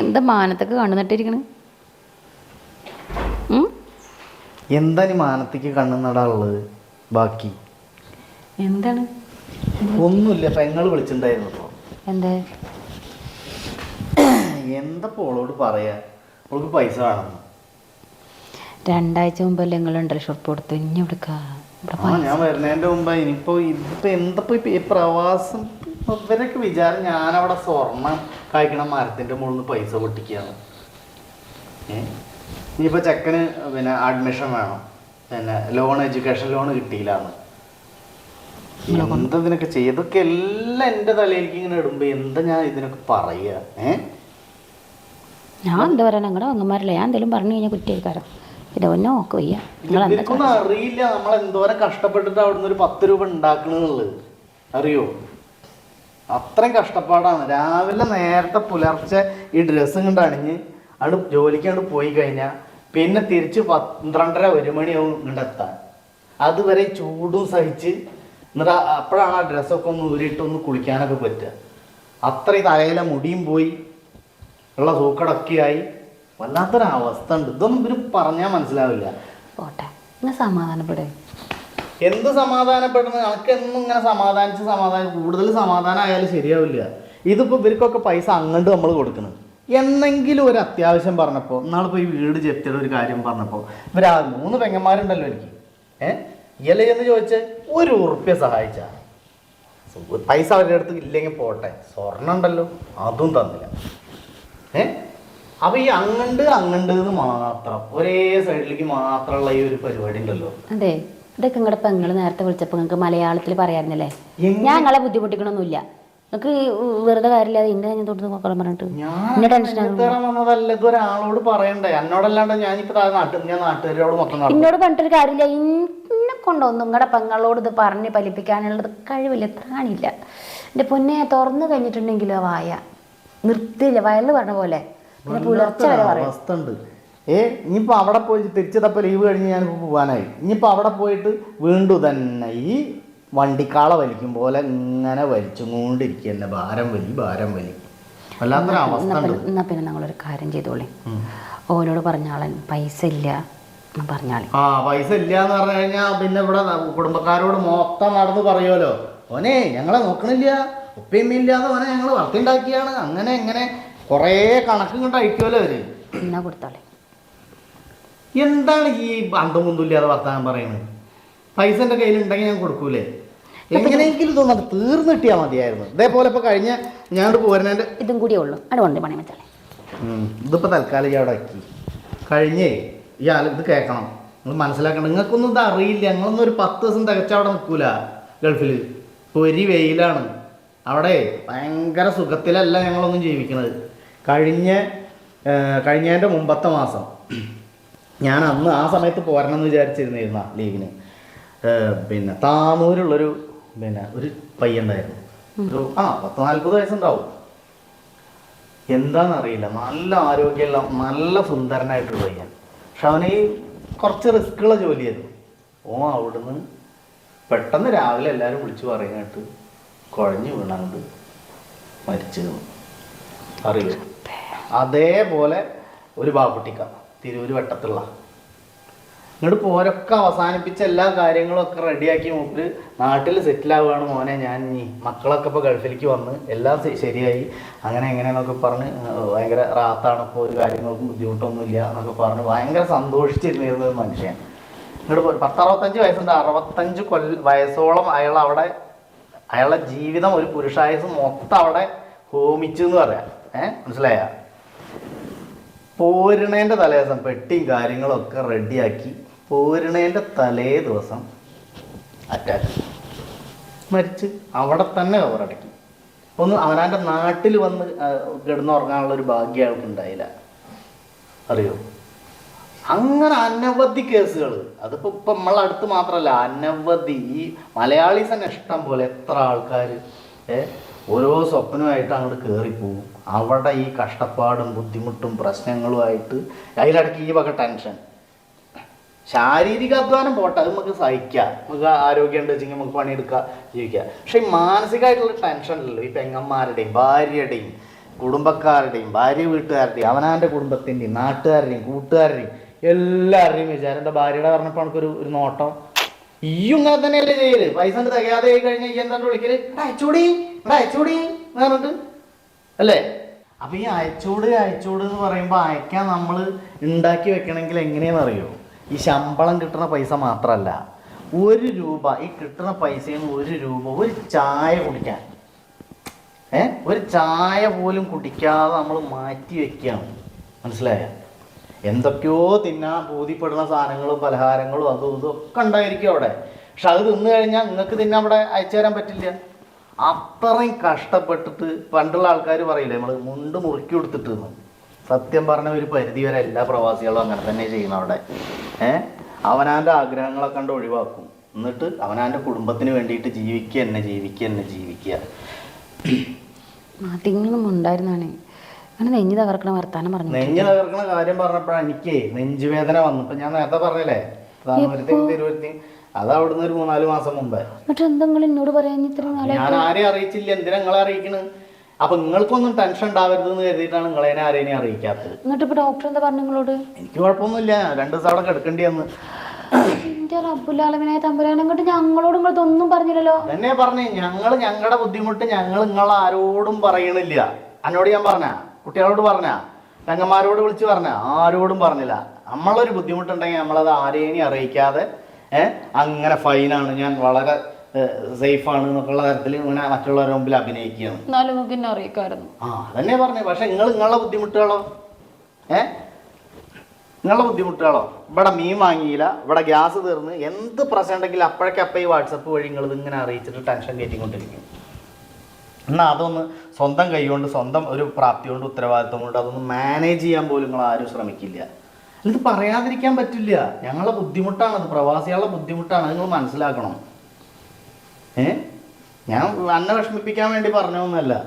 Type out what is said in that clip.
എന്താ മാനത്തൊക്കെ കണ്ണു നട്ടിരിക്കണ് എന്താണ് എന്താ നീ മാനത്തേക്ക് കണ്ണു നടാനുള്ളത് ബാക്കി. എന്താണ്? ഒന്നുമില്ല പെങ്ങൾ വിളിച്ചിട്ടുണ്ടായിരുന്നു ഇപ്പോൾ എന്താ? എന്താ ഓളോട് പറയാ? അവൾക്ക് പൈസ വേണം. രണ്ടാഴ്ച മുമ്പല്ലേ നിങ്ങളുണ്ടല്ലോ ഷോപ്പ് കൊടുത്തു ഇനി എടുക്കാ ആ ഞാൻ വരുന്നതിന്റെ മുമ്പ് ഇനിയിപ്പോ ഇതിപ്പോ എന്തപ്പോ ഈ പ്രവാസം? ഇവരൊക്കെ വിചാരം ഞാനവിടെ സ്വർണം കായ്ക്കണ മരത്തിന്റെ മുകളിൽ നിന്ന് പൈസ പൊട്ടിക്കുകയാണ്. ഏഹ് ഇനിയിപ്പോൾ ചെക്കന് പിന്നെ അഡ്മിഷൻ വേണം. പിന്നെ ലോൺ എഡ്യൂക്കേഷൻ ലോൺ കിട്ടിയില്ലാന്ന്. എന്താ ഇതിനൊക്കെ ചെയ്തൊക്കെ എല്ലാം എന്റെ തലയിലേക്ക് ഇങ്ങനെ ഇടുമ്പോൾ എന്താ ഞാൻ ഇതിനൊക്കെ പറയുക? ഏഹ് ഞാൻ എന്താ പറയാ ഞങ്ങളുടെ അങ്ങന്മാരല്ലേ ഞാൻ എന്തെങ്കിലും പറഞ്ഞു കഴിഞ്ഞാൽ കുറ്റിയേക്കാരം പിന്നെ ഒന്നും നോക്ക് വയ്യ. നിങ്ങൾ എന്താ അറിയില്ല നമ്മൾ എന്തോരം കഷ്ടപ്പെട്ടിട്ട് അവിടുന്ന് ഒരു പത്ത് രൂപ ഉണ്ടാക്കണെന്നുള്ളത് അറിയോ? അത്രയും കഷ്ടപ്പാടാണ്. രാവിലെ നേരത്തെ പുലർച്ചെ ഈ ഡ്രസ്സും കൊണ്ട് അണിഞ്ഞ് അവിടെ ജോലിക്ക് അവിടെ പോയി കഴിഞ്ഞാൽ പിന്നെ തിരിച്ച് പന്ത്രണ്ടര ഒരു മണിയാവും ഇങ്ങോട്ട് എത്താൻ. അതുവരെ ചൂടും സഹിച്ച് എന്നിട്ട് അപ്പോഴാണ് ആ ഡ്രസ്സൊക്കെ ഒന്ന് ഊരിയിട്ട് ഒന്ന് കുളിക്കാനൊക്കെ പറ്റുക. അത്രയും തലയിലെ മുടിയും പോയി ഉള്ള സൂക്കടൊക്കെ ആയി. വല്ലാത്തൊരവസ്ഥ ഉണ്ട്. ഇതൊന്നും ഇവർ പറഞ്ഞാൽ മനസ്സിലാവില്ല. നിങ്ങൾ സമാധാനപ്പെടേ എന്ത് സമാധാനപ്പെടുന്നത് നമുക്ക് എന്നും ഇങ്ങനെ സമാധാനിച്ച് സമാധാനം കൂടുതൽ സമാധാനം ആയാലും ശരിയാവില്ല. ഇതിപ്പോൾ ഇവർക്കൊക്കെ പൈസ അങ്ങോട്ട് നമ്മൾ കൊടുക്കുന്നത്. എന്നെങ്കിലും ഒരു അത്യാവശ്യം പറഞ്ഞപ്പോൾ നാളിപ്പോൾ ഈ വീട് ജപ്തിയുടെ ഒരു കാര്യം പറഞ്ഞപ്പോൾ ഇവർ ആ മൂന്ന് പെങ്ങന്മാരുണ്ടല്ലോ എനിക്ക് ഏ? ഇയല്ലേ എന്ന് ചോദിച്ച് ഒരു ഉറുപ്പ്യ സഹായിച്ച? പൈസ അവരുടെ അടുത്ത് ഇല്ലെങ്കിൽ പോട്ടെ. സ്വർണം ഉണ്ടല്ലോ അതും തന്നില്ല. ഏ? അപ്പൊ ഈ അങ്ങണ്ട് അങ്ങണ്ട് മാത്രം ഒരേ സൈഡിലേക്ക് മാത്രമുള്ള ഈ ഒരു പരിപാടി ഉണ്ടല്ലോ. അതെ. ഇതൊക്കെ നിങ്ങളുടെ പെങ്ങൾ നേരത്തെ വിളിച്ചപ്പോൾ നിങ്ങൾക്ക് മലയാളത്തിൽ പറയാറില്ലേ? ഞാൻ നിങ്ങളെ ബുദ്ധിമുട്ടിക്കണമൊന്നുമില്ല നിങ്ങൾക്ക് വെറുതെ കാര്യമില്ലാതെ എന്റെ ഞാൻ തൊട്ട് നോക്കണം പറഞ്ഞിട്ട്. എന്നെ ടെൻഷൻ ഒരാളോട് പറയണ്ടേ? എന്നോടല്ലാണ്ട് ഞാനിപ്പോ താഴെ നാട്ടിൽ ഞാൻ നാട്ടുകാരോട് മൊത്തം നടക്കും. എന്നോട് പറഞ്ഞിട്ടൊരു കാര്യമില്ല. ഇന്നെ കൊണ്ടൊന്നും നിങ്ങളുടെ പെങ്ങളോട് ഇത് പറഞ്ഞ് ഫലിപ്പിക്കാനുള്ളത് കഴിവില്ല ത്രാണില്ല എന്റെ പൊന്നെ തുറന്നു കഴിഞ്ഞിട്ടുണ്ടെങ്കിലോ വായ? നിർത്തില്ല വയൽ പറഞ്ഞ പോലെ. പിന്നെ പുലർച്ചെ വരെ പറയും. ഏ ഇനിയിപ്പോൾ അവിടെ പോയി തിരിച്ചതപ്പോ ലീവ് കഴിഞ്ഞ് ഞാൻ പോകാനായി ഇനിയിപ്പോൾ അവിടെ പോയിട്ട് വീണ്ടും തന്നെ ഈ വണ്ടിക്കാള വലിക്കും പോലെ ഇങ്ങനെ വലിച്ചുകൊണ്ടിരിക്കുക തന്നെ ഭാരം വലി ഭാരം വലി. വല്ലാത്തൊരു അവസ്ഥ എന്നാ ഉണ്ട്? പിന്നെ ഞങ്ങളൊരു കാര്യം ചെയ്തോളി. ഓനോട് പറഞ്ഞാളൻ പൈസ ഇല്ല പറഞ്ഞാളെ ആ പൈസ ഇല്ല എന്ന് പറഞ്ഞു കഴിഞ്ഞാൽ പിന്നെ ഇവിടെ കുടുംബക്കാരോട് മൊത്തം നടന്ന് പറയുമല്ലോ ഓനെ ഞങ്ങളെ നോക്കണില്ല. ഉപ്പയമ്മയില്ലാതെ ഓനെ ഞങ്ങൾ വളർത്തിണ്ടാക്കിയാണ്. അങ്ങനെ ഇങ്ങനെ കുറേ കണക്കും കൊണ്ട് അയക്കുമല്ലോ അവർ എന്നാ കൊടുത്തോളെ. എന്താണ് ഈ അന്തം കുന്തില്ലാതെ വർത്താനം പറയുന്നത് പൈസ എന്റെ കയ്യിലുണ്ടെങ്കിൽ ഞാൻ കൊടുക്കൂലേ? എങ്ങനെയെങ്കിലും തോന്നുന്നത് തീർന്നു കിട്ടിയാൽ മതിയായിരുന്നു. ഇതേപോലെ ഇപ്പൊ കഴിഞ്ഞ ഞാൻ പോരുന്നതിന്റെ ഇതും കൂടിയേ ഉള്ളൂ. അവിടെ കൊണ്ട് പണി വെച്ചാലേ ഇതിപ്പോൾ തൽക്കാലം ഈ അവിടെ ആക്കി കഴിഞ്ഞേ ഈ ആൾ ഇത് കേൾക്കണം. നിങ്ങൾ മനസ്സിലാക്കണം. നിങ്ങൾക്കൊന്നും ഇത് അറിയില്ല. ഞങ്ങളൊന്നും ഒരു പത്ത് ദിവസം തികച്ച അവിടെ നിൽക്കൂല ഗൾഫിൽ പൊരി വെയിലാണ്. അവിടെ ഭയങ്കര സുഖത്തിലല്ല ഞങ്ങളൊന്നും ജീവിക്കുന്നത് കഴിഞ്ഞ കഴിഞ്ഞതിന്റെ മുമ്പത്തെ മാസം. ഞാൻ അന്ന് ആ സമയത്ത് പോരണം എന്ന് വിചാരിച്ചിരുന്നിരുന്ന ലീഗിന്. പിന്നെ താനൂരുള്ളൊരു പിന്നെ ഒരു പയ്യുണ്ടായിരുന്നു. ഒരു ആ പത്ത് നാൽപ്പത് വയസ്സുണ്ടാവും. എന്താണെന്നറിയില്ല നല്ല ആരോഗ്യമുള്ള നല്ല സുന്ദരനായിട്ടൊരു പയ്യൻ. പക്ഷെ അവന് ഈ കുറച്ച് റിസ്ക്കുള്ള ജോലിയായിരുന്നു. ഓ അവിടുന്ന് പെട്ടെന്ന് രാവിലെ എല്ലാവരും വിളിച്ചു പറയാനായിട്ട് കുഴഞ്ഞു വീണാണ്ട് മരിച്ചു അറിയില്ല അറിയോ അതേപോലെ ഒരു ബാപ്പുട്ടിക്ക. തിരൂര് വട്ടത്തുള്ള. ഇങ്ങോട്ട് പോരൊക്കെ അവസാനിപ്പിച്ച എല്ലാ കാര്യങ്ങളും ഒക്കെ റെഡിയാക്കി മൂപ്പര് നാട്ടിൽ സെറ്റിൽ ആവുകയാണ് മോനെ ഞാൻ ഇനി. മക്കളൊക്കെ ഇപ്പോൾ ഗൾഫിലേക്ക് വന്ന് എല്ലാം ശരിയായി. അങ്ങനെ എങ്ങനെയെന്നൊക്കെ പറഞ്ഞ് ഭയങ്കര റാത്താണ് ഇപ്പോൾ ഒരു കാര്യങ്ങൾക്കും ബുദ്ധിമുട്ടൊന്നുമില്ല എന്നൊക്കെ പറഞ്ഞ് ഭയങ്കര സന്തോഷിച്ചിരുന്നിരുന്ന ഒരു മനുഷ്യൻ. ഇങ്ങോട്ട് പത്തറുപത്തഞ്ച് വയസ്സുണ്ട്. അറുപത്തഞ്ച് കൊല്ല വയസ്സോളം അയാൾ അവിടെ അയാളുടെ ജീവിതം ഒരു പുരുഷായുസ് മൊത്തം അവിടെ ഹോമിച്ചു എന്ന് പറയാം. ഏഹ് മനസ്സിലായ? പോരണേന്റെ തലേ ദിവസം പെട്ടിയും കാര്യങ്ങളൊക്കെ റെഡിയാക്കി പോരണേന്റെ തലേ ദിവസം അറ്റാക്ക് മരിച്ച് അവിടെ തന്നെ കവറടക്കി ഒന്ന് അവനാന്റെ നാട്ടിൽ വന്ന് കിടന്നുറങ്ങാനുള്ള ഒരു ഭാഗ്യം അയാൾക്കുണ്ടായില്ല അറിയോ? അങ്ങനെ അനവധി കേസുകൾ അതിപ്പോ ഇപ്പൊ നമ്മളെ അടുത്ത് മാത്രമല്ല അനവധി. ഈ മലയാളീസ് തന്നെ ഇഷ്ടം പോലെ എത്ര ആൾക്കാർ ഏ? ഓരോ സ്വപ്നമായിട്ട് അങ്ങോട്ട് കയറിപ്പോവും അവിടെ ഈ കഷ്ടപ്പാടും ബുദ്ധിമുട്ടും പ്രശ്നങ്ങളുമായിട്ട് അതിലിടയ്ക്ക് ഈ വക ടെൻഷൻ. ശാരീരിക അധ്വാനം പോട്ടെ അത് നമുക്ക് സഹിക്കാം. നമുക്ക് ആരോഗ്യം ഉണ്ട് വെച്ചെങ്കിൽ നമുക്ക് പണിയെടുക്കാം ജീവിക്കാം. പക്ഷെ ഈ മാനസികമായിട്ടുള്ള ടെൻഷൻ ഉണ്ടല്ലോ ഈ പെങ്ങന്മാരുടെയും ഭാര്യയുടെയും കുടുംബക്കാരുടെയും ഭാര്യ വീട്ടുകാരുടെയും അവനാന്റെ കുടുംബത്തിന്റെയും നാട്ടുകാരുടെയും കൂട്ടുകാരുടെയും എല്ലാവരുടെയും വിചാരം. എന്റെ ഭാര്യയുടെ പറഞ്ഞപ്പോൾ എനിക്കൊരു ഒരു നോട്ടം. ഇങ്ങനെ തന്നെയല്ലേ ചെയ്യൽ പൈസ കൊണ്ട് തികയാതെ ആയി കഴിഞ്ഞാൽ ഈ എന്താണ്ട് വിളിക്കൽ? അയച്ചോടി അയച്ചൂടി അയച്ചൂടി എന്ന് പറഞ്ഞിട്ട്. അല്ലേ? അപ്പൊ ഈ അയച്ചോട് അയച്ചോട് എന്ന് പറയുമ്പോൾ അയക്കാൻ നമ്മൾ ഉണ്ടാക്കി വെക്കണമെങ്കിൽ എങ്ങനെയാണെന്ന് അറിയോ ഈ ശമ്പളം കിട്ടുന്ന പൈസ മാത്രല്ല. ഒരു രൂപ ഈ കിട്ടുന്ന പൈസയിൽ നിന്ന് ഒരു രൂപ ഒരു ചായ കുടിക്കാൻ. ഏ? ഒരു ചായ പോലും കുടിക്കാതെ നമ്മൾ മാറ്റി വെക്കുകയാണ് മനസ്സിലായ? എന്തൊക്കെയോ തിന്നാൻ ബോധ്യപ്പെടുന്ന സാധനങ്ങളും പലഹാരങ്ങളും അതും ഇതും ഒക്കെ ഉണ്ടായിരിക്കും അവിടെ. പക്ഷെ അത് തിന്നു കഴിഞ്ഞാൽ നിങ്ങൾക്ക് തിന്നാൻ അവിടെ അയച്ചു തരാൻ പറ്റില്ല. അത്രയും കഷ്ടപ്പെട്ടിട്ട് പണ്ടുള്ള ആൾക്കാർ പറയില്ലേ നമ്മൾ മുണ്ട് മുറുക്കി കൊടുത്തിട്ട്. സത്യം പറഞ്ഞ ഒരു പരിധി വരെ എല്ലാ പ്രവാസികളും അങ്ങനെ തന്നെ ചെയ്യുന്ന അവിടെ. ഏ? അവനാന്റെ ആഗ്രഹങ്ങളൊക്കെ കണ്ട് ഒഴിവാക്കും. എന്നിട്ട് അവനാന്റെ കുടുംബത്തിന് വേണ്ടിയിട്ട് ജീവിക്കുക തന്നെ ജീവിക്കുക തന്നെ ജീവിക്കുക. മാധ്യമങ്ങളും ഉണ്ടായിരുന്നാണ് അങ്ങനെ നെഞ്ഞു തകർക്കണ വർത്താനം പറഞ്ഞു നെഞ്ഞ് തകർക്കണ കാര്യം പറഞ്ഞപ്പോഴാണ് എനിക്ക് നെഞ്ചുവേദന വന്നു. ഞാൻ നേരത്തെ പറഞ്ഞല്ലേ? തിരുവരുത്തിയും അത് അവിടുന്ന് ഒരു മൂന്നാൽ മാസം മുമ്പേ. എന്നിട്ട് എന്തെങ്കിലും എന്നോട് പറയാൻ ഇത്ര ഞാൻ ആരെയും അറിയിച്ചില്ല. എന്തിനാ നിങ്ങളെ അറിയിക്കണ്? അപ്പൊ നിങ്ങൾക്കൊന്നും ടെൻഷൻ ഉണ്ടാവരുത് എന്ന് കരുതിയിട്ടാണ് നിങ്ങളെ ആരെയും അറിയിക്കാത്തത്. എന്നിട്ട് ഇപ്പൊ ഡോക്ടർ എന്താ പറഞ്ഞു നിങ്ങളോട്? എനിക്ക് കുഴപ്പമൊന്നുമില്ല. രണ്ടു ദിവസം അവിടെ കിടക്കേണ്ടി വന്ന്. എന്റെ റബ്ബുലാലമിനായ തമ്പുരാനെ ഞങ്ങളോട് പറഞ്ഞില്ലല്ലോ. തന്നെ പറഞ്ഞേ. ഞങ്ങൾ ഞങ്ങളുടെ ബുദ്ധിമുട്ട് ഞങ്ങൾ നിങ്ങൾ ആരോടും പറയണില്ല. എന്നോട് ഞാൻ പറഞ്ഞ കുട്ടികളോട് പറഞ്ഞ രംഗന്മാരോട് വിളിച്ച് പറഞ്ഞ ആരോടും പറഞ്ഞില്ല. നമ്മളൊരു ബുദ്ധിമുട്ടുണ്ടെങ്കിൽ നമ്മളത് ആരെയും അറിയിക്കാതെ ഏഹ് അങ്ങനെ ഫൈനാണ്. ഞാൻ വളരെ സേഫാണ് എന്നൊക്കെയുള്ള തരത്തിൽ ഇങ്ങനെ മറ്റുള്ളവരുടെ മുമ്പിൽ അഭിനയിക്കുകയാണ്. എന്നാലും നിങ്ങൾക്ക് എന്നെ അറിയിക്കായിരുന്നു. ആ അതന്നെ പറഞ്ഞു. പക്ഷെ നിങ്ങൾ നിങ്ങളുടെ ബുദ്ധിമുട്ടുകളോ? ഏ? നിങ്ങളുടെ ബുദ്ധിമുട്ടുകളോ? ഇവിടെ മീൻ വാങ്ങിയില്ല. ഇവിടെ ഗ്യാസ് തീർന്ന്. എന്ത് പ്രശ്നം ഉണ്ടെങ്കിലും അപ്പോഴേക്കപ്പം ഈ വാട്സപ്പ് വഴി നിങ്ങൾ ഇങ്ങനെ അറിയിച്ചിട്ട് ടെൻഷൻ കയറ്റിക്കൊണ്ടിരിക്കും. എന്നാൽ അതൊന്ന് സ്വന്തം കൈകൊണ്ട് സ്വന്തം ഒരു പ്രാപ്തി കൊണ്ട് ഉത്തരവാദിത്വം കൊണ്ട് അതൊന്ന് മാനേജ് ചെയ്യാൻ പോലും നിങ്ങൾ ആരും ശ്രമിക്കില്ല. ഇത് പറയാതിരിക്കാൻ പറ്റില്ല. ഞങ്ങളുടെ ബുദ്ധിമുട്ടാണ് അത്. പ്രവാസികളുടെ ബുദ്ധിമുട്ടാണ്. നിങ്ങൾ മനസ്സിലാക്കണം. ഏ? ഞാൻ അന്നെ വിഷമിപ്പിക്കാൻ വേണ്ടി പറഞ്ഞതൊന്നുമല്ല.